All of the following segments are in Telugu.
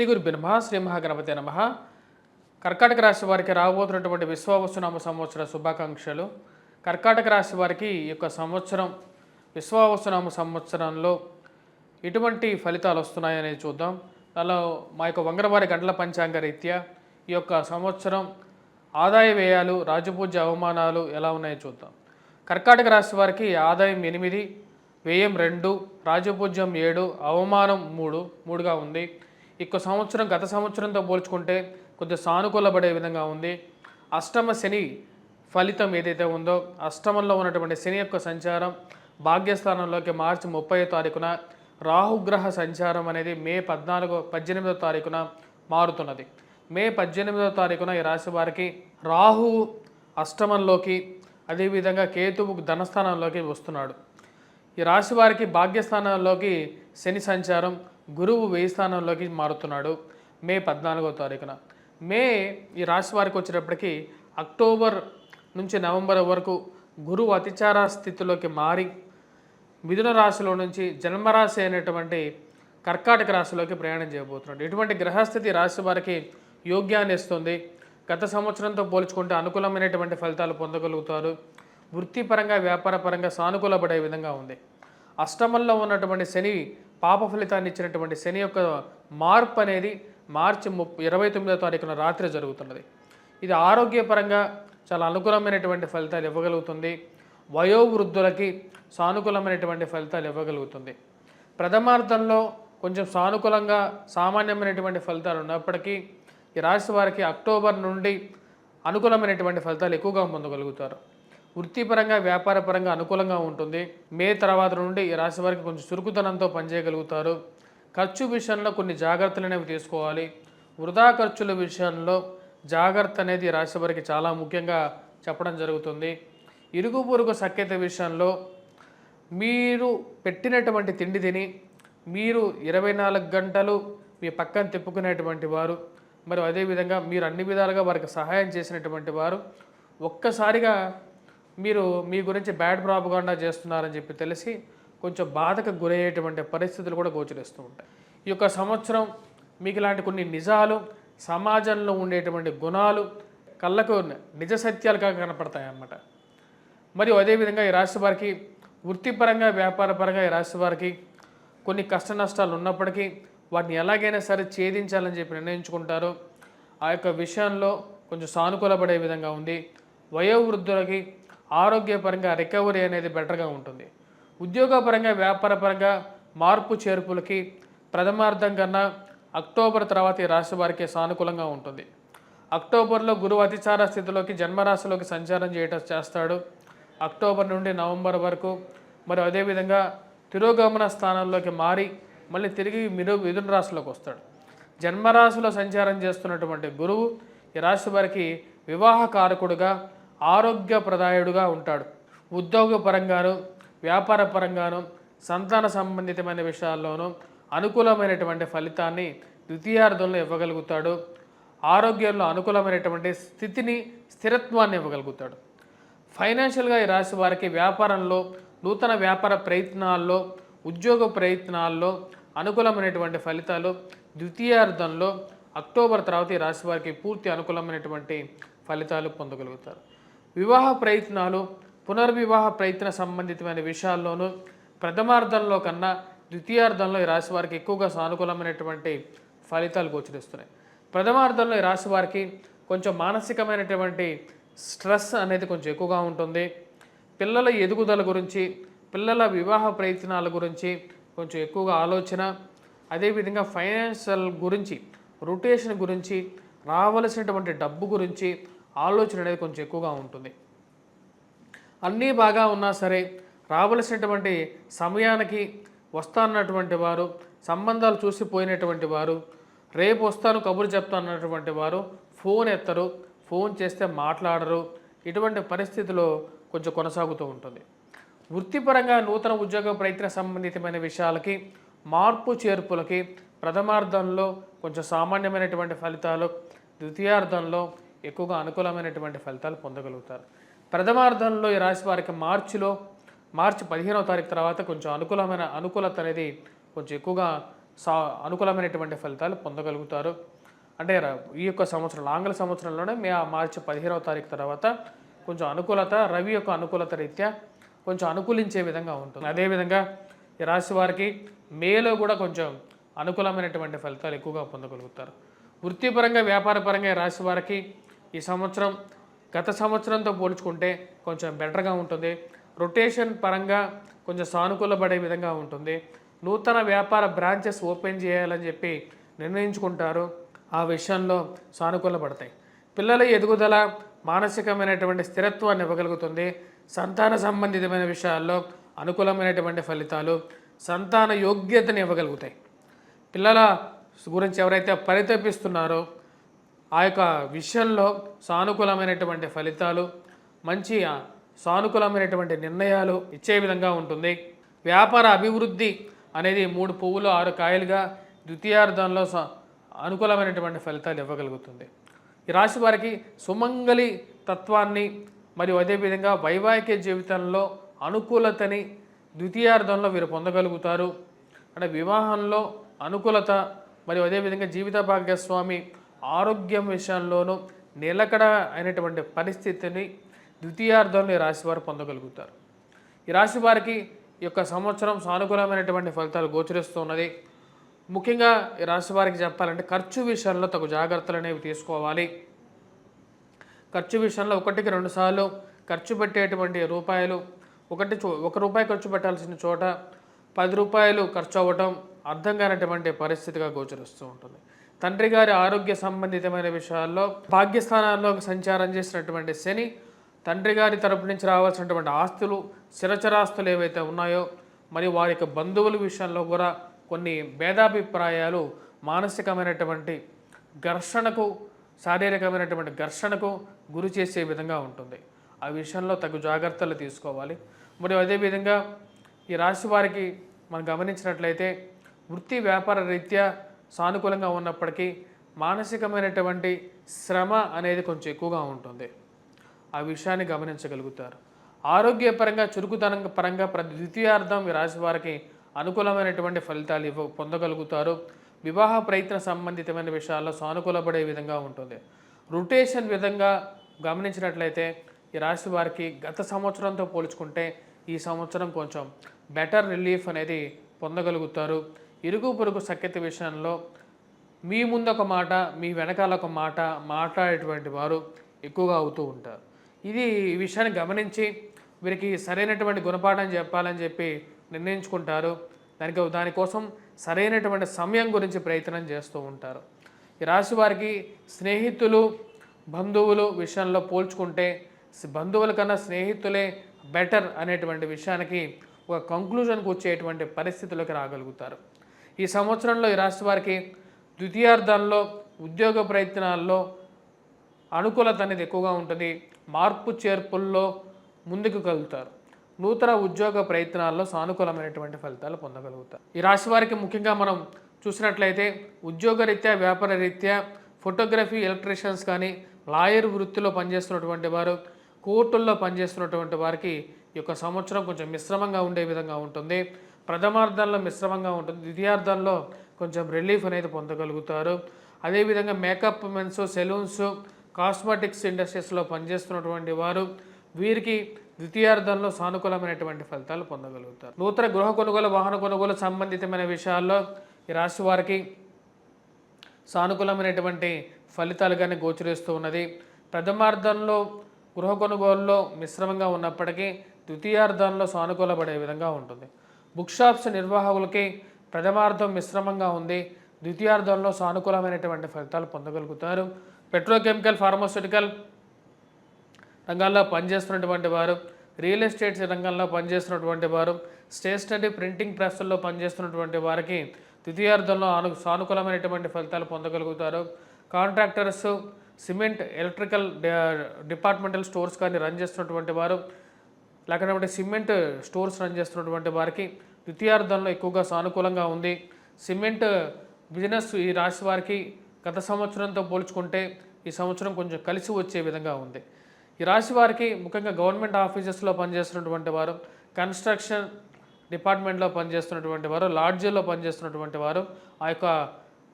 శ్రీ గురుబి నమ శ్రీ మహాగణపతి నమ. కర్కాటక రాశి వారికి రాబోతున్నటువంటి విశ్వావసునామ సంవత్సర శుభాకాంక్షలు. కర్కాటక రాశి వారికి ఈ యొక్క సంవత్సరం విశ్వావసునామ సంవత్సరంలో ఎటువంటి ఫలితాలు వస్తున్నాయనేది చూద్దాం. దానిలో మా యొక్క వంగరవారి గంటల పంచాంగ రీత్యా ఈ యొక్క సంవత్సరం ఆదాయ వ్యయాలు రాజపూజ అవమానాలు ఎలా ఉన్నాయో చూద్దాం. కర్కాటక రాశి వారికి ఆదాయం ఎనిమిది వ్యయం రెండు రాజపూజ్యం ఏడు అవమానం మూడు మూడుగా ఉంది. ఇక సంవత్సరం గత సంవత్సరంతో పోల్చుకుంటే కొద్దిగా సానుకూలపడే విధంగా ఉంది. అష్టమ శని ఫలితం ఏదైతే ఉందో అష్టమంలో ఉన్నటువంటి శని యొక్క సంచారం భాగ్యస్థానంలోకి మార్చి ముప్పై తారీఖున రాహుగ్రహ సంచారం అనేది మే పద్నాలుగు పద్దెనిమిదో తారీఖున మారుతున్నది. మే పద్దెనిమిదో తారీఖున ఈ రాశి వారికి రాహు అష్టమంలోకి అదేవిధంగా కేతువు ధనస్థానంలోకి వస్తున్నాడు. ఈ రాశి వారికి భాగ్యస్థానంలోకి శని సంచారం గురువు వెయ్యి స్థానంలోకి మారుతున్నాడు. మే పద్నాలుగో తారీఖున. మే ఈ రాశి వారికి వచ్చేటప్పటికి అక్టోబర్ నుంచి నవంబర్ వరకు గురువు అతిచార స్థితిలోకి మారి మిథున రాశిలో నుంచి జన్మరాశి అయినటువంటి కర్కాటక రాశిలోకి ప్రయాణం చేయబోతున్నాడు. ఇటువంటి గ్రహస్థితి రాశి వారికి యోగ్యాన్ని ఇస్తుంది. గత సంవత్సరంతో పోల్చుకుంటే అనుకూలమైనటువంటి ఫలితాలు పొందగలుగుతారు. వృత్తిపరంగా వ్యాపారపరంగా సానుకూలపడే విధంగా ఉంది. అష్టమంలో ఉన్నటువంటి శని పాప ఫలితాన్ని ఇచ్చినటువంటి శని యొక్క మార్పు అనేది మార్చి ముప్పై ఇరవై తొమ్మిదో తారీఖున రాత్రి జరుగుతున్నది. ఇది ఆరోగ్యపరంగా చాలా అనుకూలమైనటువంటి ఫలితాలు ఇవ్వగలుగుతుంది. వయోవృద్ధులకి సానుకూలమైనటువంటి ఫలితాలు ఇవ్వగలుగుతుంది. ప్రథమార్థంలో కొంచెం సానుకూలంగా సామాన్యమైనటువంటి ఫలితాలు ఉన్నప్పటికీ ఈ రాశి వారికి అక్టోబర్ నుండి అనుకూలమైనటువంటి ఫలితాలు ఎక్కువగా పొందగలుగుతారు. వృత్తిపరంగా వ్యాపారపరంగా అనుకూలంగా ఉంటుంది. మే తర్వాత నుండి ఈ రాశి వారికి కొంచెం చురుకుతనంతో పనిచేయగలుగుతారు. ఖర్చు విషయంలో కొన్ని జాగ్రత్తలు అనేవి తీసుకోవాలి. వృధా ఖర్చుల విషయంలో జాగ్రత్త అనేది ఈ రాశి వారికి చాలా ముఖ్యంగా చెప్పడం జరుగుతుంది. ఇరుగు పొరుగు సఖ్యత విషయంలో మీరు పెట్టినటువంటి తిండి తిని మీరు ఇరవై నాలుగు గంటలు మీ పక్కన తిప్పుకునేటువంటి వారు మరి అదేవిధంగా మీరు అన్ని విధాలుగా వారికి సహాయం చేసినటువంటి వారు ఒక్కసారిగా మీరు మీ గురించి బ్యాడ్ ప్రాపగాండా చేస్తున్నారని చెప్పి తెలిసి కొంచెం బాధకు గురయ్యేటువంటి పరిస్థితులు కూడా గోచరిస్తూ ఉంటాయి. ఈ యొక్క సంవత్సరం మీకు ఇలాంటి కొన్ని నిజాలు సమాజంలో ఉండేటువంటి గుణాలు కళ్ళకు నిజ సత్యాలుగా కనపడతాయి అన్నమాట మరియు అదేవిధంగా ఈ రాశి వారికి వృత్తిపరంగా వ్యాపారపరంగా ఈ రాశి వారికి కొన్ని కష్ట నష్టాలు ఉన్నప్పటికీ వాటిని ఎలాగైనా సరే ఛేదించాలని చెప్పి నిర్ణయించుకుంటారు. ఆ యొక్క విషయంలో కొంచెం సానుకూలపడే విధంగా ఉంది. వయోవృద్ధులకి ఆరోగ్యపరంగా రికవరీ అనేది బెటర్గా ఉంటుంది. ఉద్యోగపరంగా వ్యాపారపరంగా మార్పు చేర్పులకి ప్రథమార్థం కన్నా అక్టోబర్ తర్వాత ఈ రాశి వారికి సానుకూలంగా ఉంటుంది. అక్టోబర్లో గురువు అతిచార స్థితిలోకి జన్మరాశిలోకి సంచారం చేయటం చేస్తాడు. అక్టోబర్ నుండి నవంబర్ వరకు మరి అదేవిధంగా తిరోగమన స్థానంలోకి మారి మళ్ళీ తిరిగి మిరు మిథున రాశిలోకి వస్తాడు. జన్మరాశిలో సంచారం చేస్తున్నటువంటి గురువు ఈ రాశి వారికి వివాహ కారకుడుగా ఆరోగ్యప్రదాయుడుగా ఉంటాడు. ఉద్యోగ పరంగాను వ్యాపార పరంగాను సంతాన సంబంధితమైన విషయాల్లోనూ అనుకూలమైనటువంటి ఫలితాన్ని ద్వితీయార్థంలో ఇవ్వగలుగుతాడు. ఆరోగ్యంలో అనుకూలమైనటువంటి స్థితిని స్థిరత్వాన్ని ఇవ్వగలుగుతాడు. ఫైనాన్షియల్గా ఈ రాశి వారికి వ్యాపారంలో నూతన వ్యాపార ప్రయత్నాల్లో ఉద్యోగ ప్రయత్నాల్లో అనుకూలమైనటువంటి ఫలితాలు ద్వితీయార్థంలో అక్టోబర్ తర్వాత ఈ రాశి వారికి పూర్తి అనుకూలమైనటువంటి ఫలితాలు పొందగలుగుతారు. వివాహ ప్రయత్నాలు పునర్వివాహ ప్రయత్న సంబంధితమైన విషయాల్లోనూ ప్రథమార్థంలో కన్నా ద్వితీయార్థంలో ఈ రాశి వారికి ఎక్కువగా సానుకూలమైనటువంటి ఫలితాలు గోచరిస్తున్నాయి. ప్రథమార్థంలో ఈ రాశి వారికి కొంచెం మానసికమైనటువంటి స్ట్రెస్ అనేది కొంచెం ఎక్కువగా ఉంటుంది. పిల్లల ఎదుగుదల గురించి పిల్లల వివాహ ప్రయత్నాల గురించి కొంచెం ఎక్కువగా ఆలోచన అదేవిధంగా ఫైనాన్షియల్ గురించి రొటేషన్ గురించి రావలసినటువంటి డబ్బు గురించి ఆలోచన అనేది కొంచెం ఎక్కువగా ఉంటుంది. అన్నీ బాగా ఉన్నా సరే రావలసినటువంటి సమయానికి వస్తానన్నటువంటి వారు సంబంధాలు చూసి పోయినటువంటి వారు రేపు వస్తాను కబురు చెప్తానన్నటువంటి వారు ఫోన్ ఎత్తరు ఫోన్ చేస్తే మాట్లాడరు. ఇటువంటి పరిస్థితిలో కొంచెం కొనసాగుతూ ఉంటుంది. వృత్తిపరంగా నూతన ఉద్యోగ ప్రయత్న సంబంధితమైన విషయాలకి మార్పు చేర్పులకి ప్రథమార్థంలో కొంచెం సామాన్యమైనటువంటి ఫలితాలు ద్వితీయార్థంలో ఎక్కువగా అనుకూలమైనటువంటి ఫలితాలు పొందగలుగుతారు. ప్రథమార్థంలో ఈ రాశి వారికి మార్చిలో మార్చి పదిహేనవ తారీఖు తర్వాత కొంచెం అనుకూలమైన అనుకూలత అనేది కొంచెం ఎక్కువగా సా అనుకూలమైనటువంటి ఫలితాలు పొందగలుగుతారు. అంటే ఈ యొక్క సంవత్సరం ఆంగ్ల సంవత్సరంలోనే మే మార్చి పదిహేనవ తారీఖు తర్వాత కొంచెం అనుకూలత రవి యొక్క అనుకూలత రీత్యా కొంచెం అనుకూలించే విధంగా ఉంటుంది. అదేవిధంగా ఈ రాశి వారికి మేలో కూడా కొంచెం అనుకూలమైనటువంటి ఫలితాలు ఎక్కువగా పొందగలుగుతారు. వృత్తిపరంగా వ్యాపారపరంగా ఈ రాశి వారికి ఈ సంవత్సరం గత సంవత్సరంతో పోల్చుకుంటే కొంచెం బెటర్గా ఉంటుంది. రొటేషన్ పరంగా కొంచెం సానుకూలపడే విధంగా ఉంటుంది. నూతన వ్యాపార బ్రాంచెస్ ఓపెన్ చేయాలని చెప్పి నిర్ణయించుకుంటారు. ఆ విషయంలో సానుకూలపడతాయి. పిల్లల ఎదుగుదల మానసికమైనటువంటి స్థిరత్వాన్ని ఇవ్వగలుగుతుంది. సంతాన సంబంధితమైన విషయాల్లో అనుకూలమైనటువంటి ఫలితాలు సంతాన యోగ్యతని ఇవ్వగలుగుతాయి. పిల్లల గురించి ఎవరైతే పరితపిస్తున్నారో ఆ యొక్క విషయంలో సానుకూలమైనటువంటి ఫలితాలు మంచి సానుకూలమైనటువంటి నిర్ణయాలు ఇచ్చే విధంగా ఉంటుంది. వ్యాపార అభివృద్ధి అనేది మూడు పువ్వులు ఆరు కాయలుగా ద్వితీయార్థంలో స- అనుకూలమైనటువంటి ఫలితాలు ఇవ్వగలుగుతుంది. ఈ రాశి వారికి సుమంగళి తత్వాన్ని మరియు అదేవిధంగా వైవాహిక జీవితంలో అనుకూలతని ద్వితీయార్థంలో వీరు పొందగలుగుతారు. అంటే వివాహంలో అనుకూలత మరియు అదేవిధంగా జీవిత భాగస్వామి ఆరోగ్యం విషయంలోనూ నిలకడ అయినటువంటి పరిస్థితిని ద్వితీయార్థంలో ఈ రాశి వారు పొందగలుగుతారు. ఈ రాశి వారికి ఈ యొక్క సంవత్సరం సానుకూలమైనటువంటి ఫలితాలు గోచరిస్తున్నది ముఖ్యంగా ఈ రాశి వారికి చెప్పాలంటే ఖర్చు విషయంలో తగు జాగ్రత్తలు అనేవి తీసుకోవాలి. ఖర్చు విషయంలో ఒకటికి రెండు సార్లు ఖర్చు పెట్టేటువంటి రూపాయలు ఒకటి చో ఒక రూపాయి ఖర్చు పెట్టాల్సిన చోట పది రూపాయలు ఖర్చు అవ్వటం అర్థం కానటువంటి పరిస్థితిగా గోచరిస్తూ ఉంటుంది. తండ్రి గారి ఆరోగ్య సంబంధితమైన విషయాల్లో భాగ్యస్థానాల్లో సంచారం చేసినటువంటి శని తండ్రి గారి తరపు నుంచి రావాల్సినటువంటి ఆస్తులు స్థిరచరాస్తులు ఏవైతే ఉన్నాయో మరి వారి యొక్క బంధువుల విషయంలో కూడా కొన్ని భేదాభిప్రాయాలు మానసికమైనటువంటి ఘర్షణకు శారీరకమైనటువంటి ఘర్షణకు గురి చేసే విధంగా ఉంటుంది. ఆ విషయంలో తగు జాగ్రత్తలు తీసుకోవాలి. మరి అదేవిధంగా ఈ రాశి వారికి మనం గమనించినట్లయితే వృత్తి వ్యాపార రీత్యా సానుకూలంగా ఉన్నప్పటికీ మానసికమైనటువంటి శ్రమ అనేది కొంచెం ఎక్కువగా ఉంటుంది. ఆ విషయాన్ని గమనించగలుగుతారు. ఆరోగ్యపరంగా చురుకుదనం పరంగా ప్రతి ద్వితీయార్థం ఈ రాశి వారికి అనుకూలమైనటువంటి ఫలితాలు ఇవ్వ పొందగలుగుతారు. వివాహ ప్రయత్న సంబంధితమైన విషయాల్లో సానుకూలపడే విధంగా ఉంటుంది. రొటేషన్ విధంగా గమనించినట్లయితే ఈ రాశి వారికి గత సంవత్సరంతో పోల్చుకుంటే ఈ సంవత్సరం కొంచెం బెటర్ రిలీఫ్ అనేది పొందగలుగుతారు. ఇరుగు పొరుగు సఖ్యత విషయంలో మీ ముందొక ఒక మాట మీ వెనకాల ఒక మాట మాట్లాడేటువంటి వారు ఎక్కువగా అవుతూ ఉంటారు. ఇది ఈ విషయాన్ని గమనించి వీరికి సరైనటువంటి గుణపాఠం చెప్పాలని చెప్పి నిర్ణయించుకుంటారు. దానికి దానికోసం సరైనటువంటి సమయం గురించి ప్రయత్నం చేస్తూ ఉంటారు. ఈ రాశి వారికి స్నేహితులు బంధువులు విషయంలో పోల్చుకుంటే బంధువుల కన్నా స్నేహితులే బెటర్ అనేటువంటి విషయానికి ఒక కంక్లూజన్కి వచ్చేటువంటి పరిస్థితులకు రాగలుగుతారు. ఈ సంవత్సరంలో ఈ రాష్ట్ర వారికి ద్వితీయార్థంలో ఉద్యోగ ప్రయత్నాల్లో అనుకూలత అనేది ఎక్కువగా ఉంటుంది. మార్పు చేర్పుల్లో ముందుకు కలుగుతారు నూతన ఉద్యోగ ప్రయత్నాల్లో సానుకూలమైనటువంటి ఫలితాలు పొందగలుగుతారు. ఈ రాశి వారికి ముఖ్యంగా మనం చూసినట్లయితే ఉద్యోగ రీత్యా వ్యాపార రీత్యా ఫోటోగ్రఫీ ఎలక్ట్రీషియన్స్ కానీ లాయర్ వృత్తిలో పనిచేస్తున్నటువంటి వారు కోర్టుల్లో పనిచేస్తున్నటువంటి వారికి ఈ యొక్క సంవత్సరం కొంచెం మిశ్రమంగా ఉండే విధంగా ఉంటుంది. ప్రథమార్థంలో మిశ్రమంగా ఉంటుంది. ద్వితీయార్థంలో కొంచెం రిలీఫ్ అనేది పొందగలుగుతారు. అదేవిధంగా మేకప్ మెన్స్ సెలూన్స్ కాస్మెటిక్స్ ఇండస్ట్రీస్లో పనిచేస్తున్నటువంటి వారు వీరికి ద్వితీయార్థంలో సానుకూలమైనటువంటి ఫలితాలు పొందగలుగుతారు. నూతన గృహ కొనుగోలు వాహన కొనుగోలు సంబంధితమైన విషయాల్లో ఈ రాశి వారికి సానుకూలమైనటువంటి ఫలితాలుగానే గోచరిస్తూ ఉన్నది. ప్రథమార్థంలో గృహ కొనుగోలులో మిశ్రమంగా ఉన్నప్పటికీ ద్వితీయార్థంలో సానుకూలపడే విధంగా ఉంటుంది. బుక్ షాప్స్ నిర్వాహకులకి ప్రథమార్థం మిశ్రమంగా ఉంది. ద్వితీయార్థంలో సానుకూలమైనటువంటి ఫలితాలు పొందగలుగుతారు. పెట్రోకెమికల్ ఫార్మాస్యూటికల్ రంగాల్లో పనిచేస్తున్నటువంటి వారు రియల్ ఎస్టేట్ రంగంలో పనిచేస్తున్నటువంటి వారు స్టేషనరీ ప్రింటింగ్ ప్రెస్ల్లో పనిచేస్తున్నటువంటి వారికి ద్వితీయార్థంలో అను సానుకూలమైనటువంటి ఫలితాలు పొందగలుగుతారు. Contractors cement electrical departmental stores కానీ రన్ చేస్తున్నటువంటి వారు లేకపోతే సిమెంట్ స్టోర్స్ రన్ చేస్తున్నటువంటి వారికి ద్వితీయార్థంలో ఎక్కువగా సానుకూలంగా ఉంది. సిమెంట్ బిజినెస్ ఈ రాశి వారికి గత సంవత్సరంతో పోల్చుకుంటే ఈ సంవత్సరం కొంచెం కలిసి వచ్చే విధంగా ఉంది. ఈ రాశి వారికి ముఖ్యంగా గవర్నమెంట్ ఆఫీసెస్లో పనిచేస్తున్నటువంటి వారు కన్స్ట్రక్షన్ డిపార్ట్మెంట్లో పనిచేస్తున్నటువంటి వారు లాడ్జీల్లో పనిచేస్తున్నటువంటి వారు ఆ యొక్క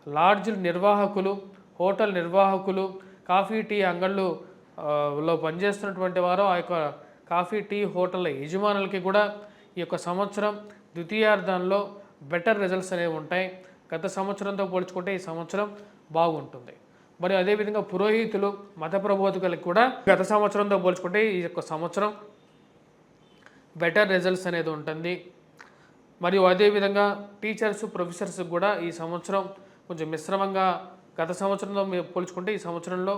లాడ్జ్ నిర్వాహకులు హోటల్ నిర్వాహకులు కాఫీ టీ అంగళ్ళు లో పనిచేస్తున్నటువంటి వారు ఆ యొక్క కాఫీ టీ హోటళ్ళ యజమానులకి కూడా ఈ యొక్క సంవత్సరం ద్వితీయార్థంలో బెటర్ రిజల్ట్స్ అనేవి ఉంటాయి. గత సంవత్సరంతో పోల్చుకుంటే ఈ సంవత్సరం బాగుంటుంది. మరి అదేవిధంగా పురోహితులు మత ప్రబోధకులకు కూడా గత సంవత్సరంతో పోల్చుకుంటే ఈ యొక్క సంవత్సరం బెటర్ రిజల్ట్స్ అనేది ఉంటుంది. మరియు అదేవిధంగా టీచర్స్ ప్రొఫెసర్స్ కూడా ఈ సంవత్సరం కొంచెం మిశ్రమంగా గత సంవత్సరంలో పోల్చుకుంటే ఈ సంవత్సరంలో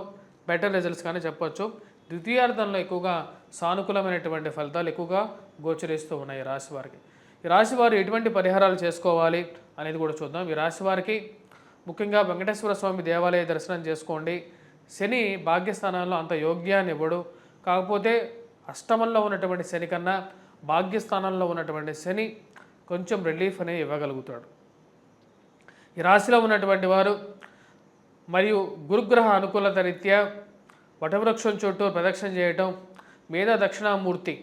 బెటర్ రిజల్ట్స్ కానీ చెప్పవచ్చు ద్వితీయార్థంలో ఎక్కువగా సానుకూలమైనటువంటి ఫలితాలు ఎక్కువగా గోచరిస్తూ ఉన్నాయి ఈ రాశి వారికి. ఈ రాశి వారు ఎటువంటి పరిహారాలు చేసుకోవాలి అనేది కూడా చూద్దాం. ఈ రాశి వారికి ముఖ్యంగా వెంకటేశ్వర స్వామి దేవాలయ దర్శనం చేసుకోండి. శని భాగ్యస్థానంలో అంత యోగ్యాన్ని ఇవ్వడు. కాకపోతే అష్టమంలో ఉన్నటువంటి శని కన్నా భాగ్యస్థానంలో ఉన్నటువంటి శని కొంచెం రిలీఫ్ అనేది ఇవ్వగలుగుతాడు. ఈ రాశిలో ఉన్నటువంటి వారు మరియు గురుగ్రహ అనుకూలత రీత్యా వటవృక్షం చుట్టూ ప్రదక్షిణ చేయటం మీద దక్షిణామూర్తి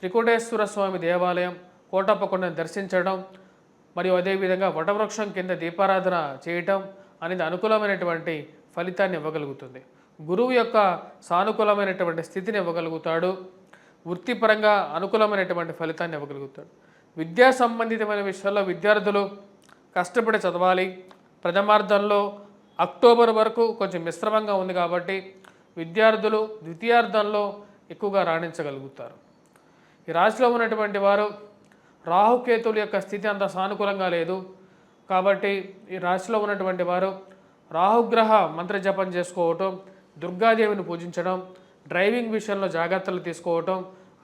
త్రికోటేశ్వర స్వామి దేవాలయం కోటప్పకొండను దర్శించడం మరియు అదేవిధంగా వటవృక్షం కింద దీపారాధన చేయటం అనేది అనుకూలమైనటువంటి ఫలితాన్ని ఇవ్వగలుగుతుంది. గురువు యొక్క సానుకూలమైనటువంటి స్థితిని ఇవ్వగలుగుతాడు. వృత్తిపరంగా అనుకూలమైనటువంటి ఫలితాన్ని ఇవ్వగలుగుతాడు. విద్యా సంబంధితమైన విషయాల్లో విద్యార్థులు కష్టపడి చదవాలి. ప్రథమార్థంలో అక్టోబర్ వరకు కొంచెం మిశ్రమంగా ఉంది కాబట్టి విద్యార్థులు ద్వితీయార్థంలో ఎక్కువగా రాణించగలుగుతారు. ఈ రాశిలో ఉన్నటువంటి వారు రాహుకేతుల యొక్క స్థితి అంత సానుకూలంగా లేదు. కాబట్టి ఈ రాశిలో ఉన్నటువంటి వారు రాహుగ్రహ మంత్ర జపం చేసుకోవటం దుర్గాదేవిని పూజించడం డ్రైవింగ్ విషయంలో జాగ్రత్తలు తీసుకోవటం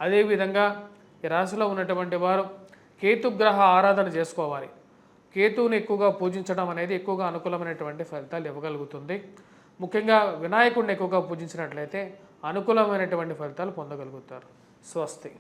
అదేవిధంగా ఈ రాశిలో ఉన్నటువంటి వారు కేతుగ్రహ ఆరాధన చేసుకోవాలి. కేతువుని ఎక్కువగా పూజించడం అనేది ఎక్కువగా అనుకూలమైనటువంటి ఫలితాలు ఇవ్వగలుగుతుంది. ముఖ్యంగా వినాయకుడిని ఎక్కువగా పూజించినట్లయితే అనుకూలమైనటువంటి ఫలితాలు పొందగలుగుతారు. స్వస్తి.